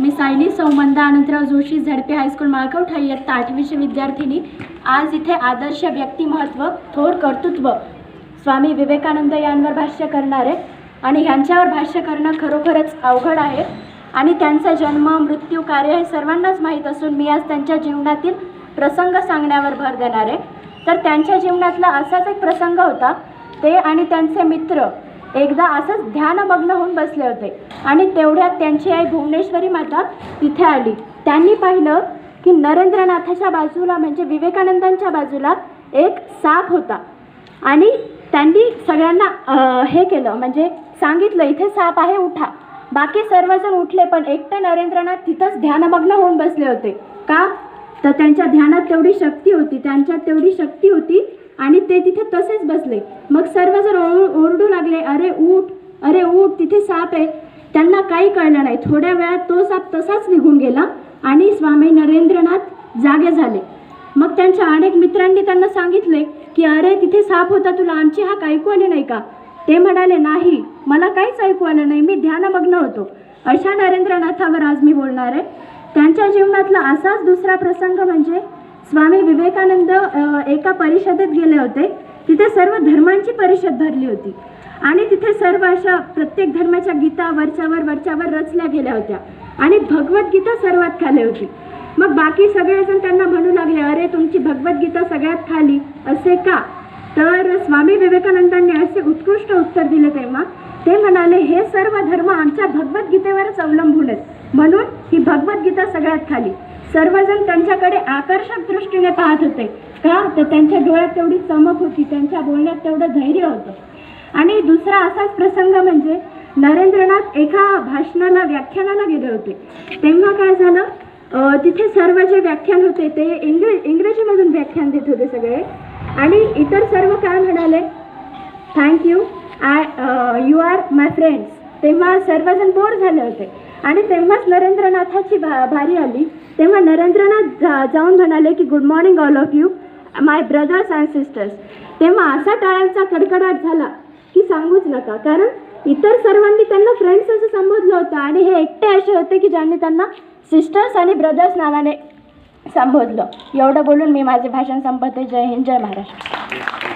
मी Sayali Saumanda Anantrao Joshi Zadpe high school Malkavtha इयत्ता आठवीची विद्यार्थिनी आज इथे आदर्श व्यक्तिमत्व थोर कर्तृत्व. स्वामी विवेकानंद यांवर भाष्य करणारे आणि ह्यांच्यावर भाष्य करणं खरोखरच अवघड आहे. आणि त्यांचा जन्म मृत्यू कार्य हे सर्वांनाच माहीत असून मी आज त्यांच्या जीवनातील प्रसंग सांगण्यावर भर देणार. आहे तर त्यांच्या जीवनातला असाच एक प्रसंग होता. ते आणि त्यांचे मित्र एकदा असंच ध्यानमग्न होऊन बसले होते. आणि तेवढ्यात त्यांची आई भुवनेश्वरी माता तिथे आली. त्यांनी पाहिलं की नरेंद्रनाथाच्या बाजूला म्हणजे विवेकानंदांच्या बाजूला एक साप होता. आणि त्यांनी सगळ्यांना हे केलं म्हणजे सांगितलं इथे साप आहे उठा. बाकी सर्वजण उठले पण एकटे नरेंद्रनाथ तिथंच ध्यानमग्न होऊन बसले होते. का? तर त्यांच्या ध्यानात तेवढी शक्ती होती त्यांच्यात तेवढी शक्ती होती आणि ते तिथे तसेच बसले. मग सर्वजण ओरडू ओरडू लागले अरे उठ अरे उठ तिथे साप आहे. त्यांना काही कळलं नाही. थोड्या वेळात तो साप तसाच निघून गेला आणि स्वामी नरेंद्रनाथ जागे झाले. मग त्यांच्या अनेक मित्रांनी त्यांना सांगितले की अरे तिथे साप होता तुला आमची हाक ऐकू आली नाही का? ते म्हणाले नाही मला काहीच ऐकू आलं नाही. मी ध्यानमग्न होतो. अशा नरेंद्रनाथावर आज मी बोलणार आहे. त्यांच्या जीवनातला असाच दुसरा प्रसंग म्हणजे स्वामी विवेकानंद एका परिषदेत गेले होते. तिथे सर्व धर्मांची परिषद भरली होती. आणि तिथे सर्व अशा प्रत्येक धर्माच्या गीता वरच्यावर वरच्यावर रचल्या गेल्या होत्या. आणि भगवद्गीता सर्वात खाली होती. मग बाकी सगळेजण त्यांना म्हणू लागले अरे तुमची भगवद्गीता सगळ्यात खाली. असे का? तर स्वामी विवेकानंदांनी असे उत्कृष्ट उत्तर दिले तेव्हा. ते म्हणाले हे सर्व धर्म आमच्या भगवद्गीतेवरच अवलंबून आहेत. म्हणून ही भगवद्गीता सगळ्यात खाली. सर्वजण त्यांच्याकडे आकर्षक दृष्टीने पाहत होते. का? तर त्यांच्या डोळ्यात तेवढी चमक होती त्यांच्या बोलण्यात तेवढं धैर्य होतं. आणि दुसरा असाच प्रसंग म्हणजे नरेंद्रनाथ एका भाषणाला व्याख्यानाला गेले होते. तेव्हा काय झालं? तिथे सर्व जे व्याख्यान होते ते इंग्र इंग्रजीमधून व्याख्यान देत होते सगळे. आणि इतर सर्व काय म्हणाले? Thank you I you are my friends तेव्हा सर्वजण बोर झाले होते. आणि तेव्हाच नरेंद्रनाथाची भा भारी आली. तेव्हा नरेंद्रनाथ जा जाऊन म्हणाले की good morning all of you my brothers and sisters तेव्हा असा टाळ्यांचा कडकडाट झाला की सांगूच नका. कारण इतर सर्वांनी त्यांना फ्रेंड्स असं संबोधलं होतं आणि हे एकटे असे होते की ज्यांनी त्यांना सिस्टर्स आणि ब्रदर्स नावाने संबोधलं. एवढं बोलून मी माझे भाषण संपवते. जय हिंद जय महाराष्ट्र.